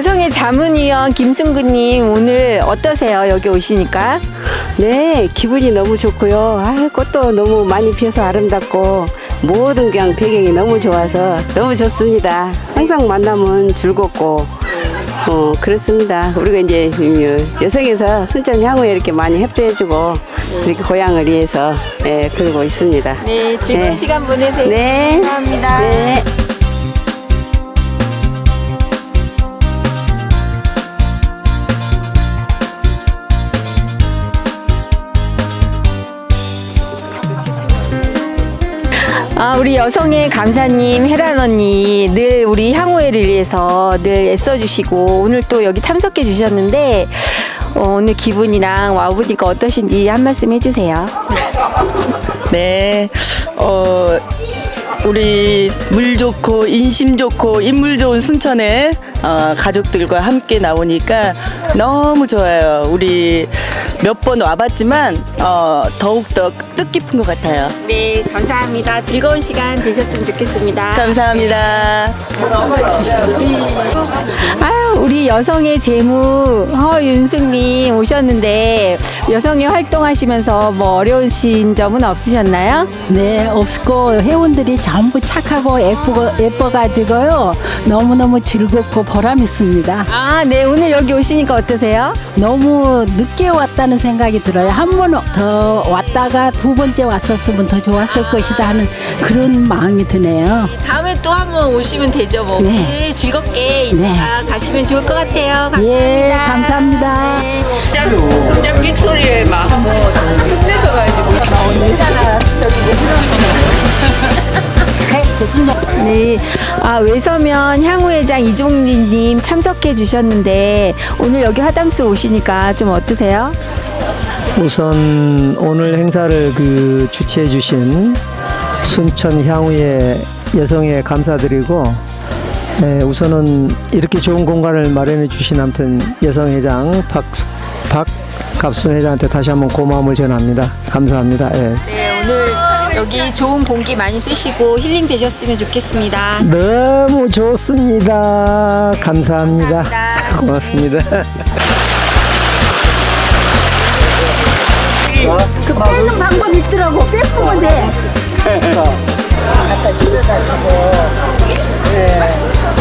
여성의 자문위원 김승구님 오늘 어떠세요? 여기 오시니까? 네, 기분이 너무 좋고요. 아, 꽃도 너무 많이 피어서 아름답고 모든 그냥 배경이 너무 좋아서 너무 좋습니다. 항상 만나면 즐겁고 어 그렇습니다. 우리가 이제 이 여성에서 순천 향후에 이렇게 많이 협조해주고 이렇게 고향을 위해서 예, 그러고 있습니다. 네, 즐거운 네. 시간 보내세요. 네. 감사합니다. 네. 아, 우리 여성의 감사님, 혜란 언니, 늘 우리 향후회를 위해서 늘 애써주시고, 오늘 또 여기 참석해 주셨는데, 어, 오늘 기분이랑 와보니까 어떠신지 한 말씀 해주세요. 네, 어, 우리 물 좋고 인심 좋고 인물 좋은 순천에 어, 가족들과 함께 나오니까 너무 좋아요. 우리 몇 번 와봤지만 어, 더욱더 뜻깊은 것 같아요. 네, 감사합니다. 즐거운 시간 되셨으면 좋겠습니다. 감사합니다. 아, 우리 여성의 재무 허윤숙님 오셨는데 여성의 활동하시면서 뭐 어려우신 점은 없으셨나요? 네, 없고 회원들이 전부 착하고 예쁘고 예뻐가지고요 너무너무 즐겁고 보람 있습니다. 아, 네, 오늘 여기 오시니까 어떠세요? 너무 늦게 왔다는 생각이 들어요. 한 번 더 왔다가 두 번째 왔었으면 더 좋았을 것이다 하는 그런 마음이 드네요. 다음에 또 한번 오시면 되죠, 뭐. 네. 오늘 즐겁게 이따 네. 가시면 좋을 것 같아요. 감사합니다. 예, 감사합니다. 네. 진짜 빅소리에 막 뭐, 툭내서 가야지. 뭐. 네, 아 외서면 향후회장 이종리님 참석해 주셨는데 오늘 여기 화담수 오시니까 좀 어떠세요? 우선 오늘 행사를 그 주최해 주신 순천 향후의 여성에 감사드리고 에, 우선은 이렇게 좋은 공간을 마련해 주신 아무튼 여성회장 박 박갑순 회장한테 다시 한번 고마움을 전합니다. 감사합니다. 예. 네, 오늘 여기 좋은 공기 많이 쓰시고 힐링 되셨으면 좋겠습니다. 너무 좋습니다. 감사합니다. 감사합니다. 고맙습니다. 빼는 방법 있더라고. 빼면 돼.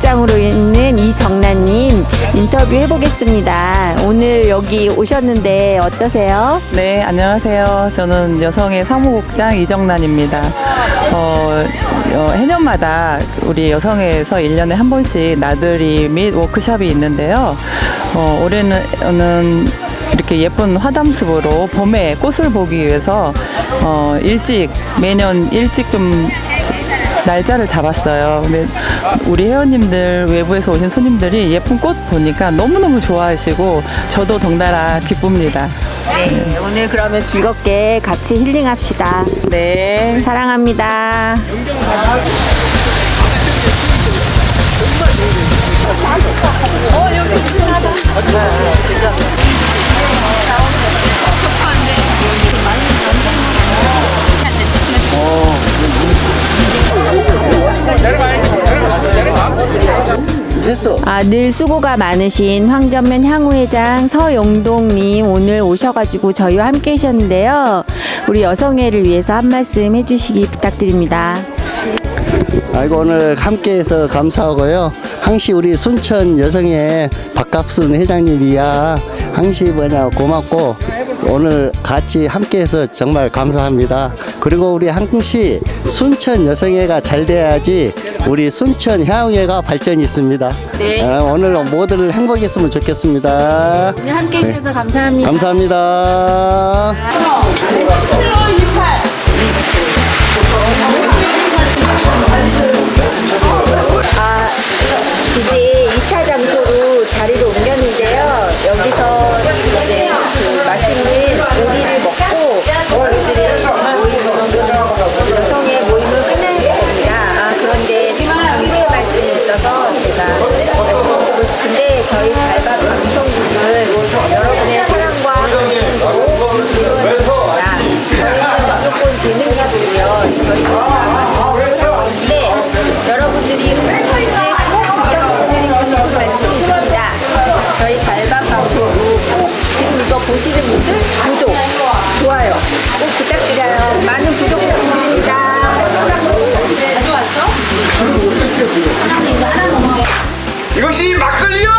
무국장으로 있는 이정란님 인터뷰 해보겠습니다. 오늘 여기 오셨는데 어떠세요? 네, 안녕하세요. 저는 여성의 사무국장 이정란입니다. 어, 어, 해년마다 우리 여성회에서 1년에 한 번씩 나들이 및 워크숍이 있는데요. 어, 올해는 이렇게 예쁜 화담숲으로 봄에 꽃을 보기 위해서 어, 일찍, 매년 일찍 좀 날짜를 잡았어요. 근데 우리 회원님들 외부에서 오신 손님들이 예쁜 꽃 보니까 너무너무 좋아하시고 저도 덩달아 기쁩니다. 네, 오늘 그러면 즐겁게 같이 힐링합시다. 네. 사랑합니다. 아, 늘 수고가 많으신 황전면 향후회장 서용동님 오늘 오셔가지고 저희와 함께 하셨는데요. 우리 여성회를 위해서 한 말씀 해주시기 부탁드립니다. 아이고 오늘 함께해서 감사하고요. 항시 우리 순천 여성의 박갑순 회장님이야 항시 뭐냐 고맙고 오늘 같이 함께해서 정말 감사합니다. 그리고 우리 항시 순천 여성회가 잘 돼야지 우리 순천 향후회가 발전이 있습니다. 네. 아, 오늘 모두들 행복했으면 좋겠습니다. 오늘 함께 해주셔서 감사합니다. 감사합니다. 저희 발바 방송국을 여러분의 사랑과 관심으로 저희는 무조건 재능이고요. 그런데 네, 여러분들이 훌륭한데 꼭 부탁드리고 있습니다. 보시는 분들 구독, 좋아요 꼭 부탁드려요. 많은 구독 부탁드립니다. 안 왔어? 이것이 막걸리요!